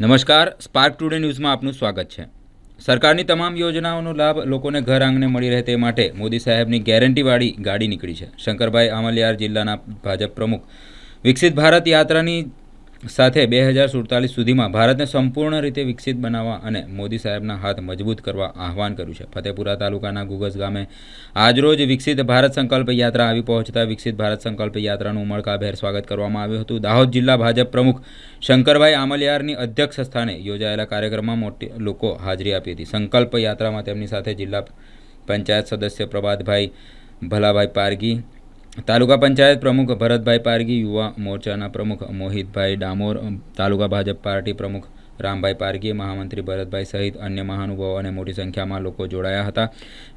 નમસ્કાર spark today ન્યૂઝમાં આપનું સ્વાગત છે. સરકારની તમામ યોજનાઓનો લાભ લોકોને ઘર આંગણે મળી રહે તે માટે મોદી સાહેબની ગેરંટીવાળી ગાડી નીકળી છે. શંકરભાઈ આમલિયાર જિલ્લાના ભાજપ પ્રમુખ. વિકસિત ભારત યાત્રાની સાથે બે હજાર સુડતાલીસ સુધીમાં ભારતને સંપૂર્ણ રીતે વિકસિત બનાવવા અને મોદી સાહેબના હાથ મજબૂત કરવા આહવાન કર્યું છે. ફતેપુરા તાલુકાના ગુગસ ગામે આજરોજ વિકસિત ભારત સંકલ્પ યાત્રા આવી પહોંચતા વિકસિત ભારત સંકલ્પ યાત્રાનું ઉમળકાભેર સ્વાગત કરવામાં આવ્યું હતું. દાહોદ જિલ્લા ભાજપ પ્રમુખ શંકરભાઈ આમલિયારની અધ્યક્ષ સ્થાને યોજાયેલા કાર્યક્રમમાં મોટી લોકો હાજરી આપી હતી. સંકલ્પ યાત્રામાં તેમની સાથે જિલ્લા પંચાયત સદસ્ય પ્રભાતભાઈ ભલાભાઈ પારગી તાલુકા પંચાયત પ્રમુખ ભરતભાઈ પારગી, યુવા મોરચાના પ્રમુખ મોહિતભાઈ ડામોર તાલુકા ભાજપ પાર્ટી પ્રમુખ રામભાઈ પારગી, મહામંત્રી ભરતભાઈ સહિત અન્ય મહાનુભાવો અને મોટી સંખ્યામાં લોકો જોડાયા હતા.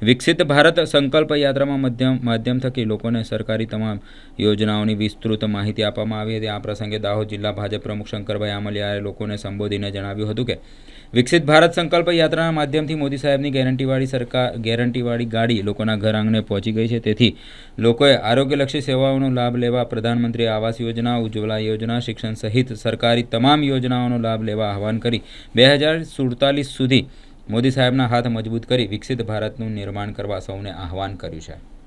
વિકસિત ભારત સંકલ્પ યાત્રામાં મધ્યમ, માધ્યમ થકી લોકોને સરકારી તમામ યોજનાઓની વિસ્તૃત માહિતી આપવામાં આવી હતી. આ પ્રસંગે દાહોદ જિલ્લા ભાજપ પ્રમુખ શંકરભાઈ આમલિયાએ લોકોને સંબોધીને જણાવ્યું હતું કે વિકસિત ભારત સંકલ્પ યાત્રાના માધ્યમથી મોદી સાહેબની ગેરંટીવાળી સરકાર, ગેરંટીવાળી ગાડી લોકોના ઘર આંગણે પહોંચી ગઈ છે. તેથી લોકોએ આરોગ્યલક્ષી સેવાઓનો લાભ લેવા પ્રધાનમંત્રી આવાસ યોજના, ઉજ્જવલા યોજના, શિક્ષણ સહિત સરકારી તમામ યોજનાઓનો લાભ લેવા આહવાન કરી. બે હજાર સુડતાલીસ સુધી મોદી સાહેબના હાથ મજબૂત કરી વિકસિત ભારતનું નિર્માણ કરવા સૌને આહવાન કર્યું છે.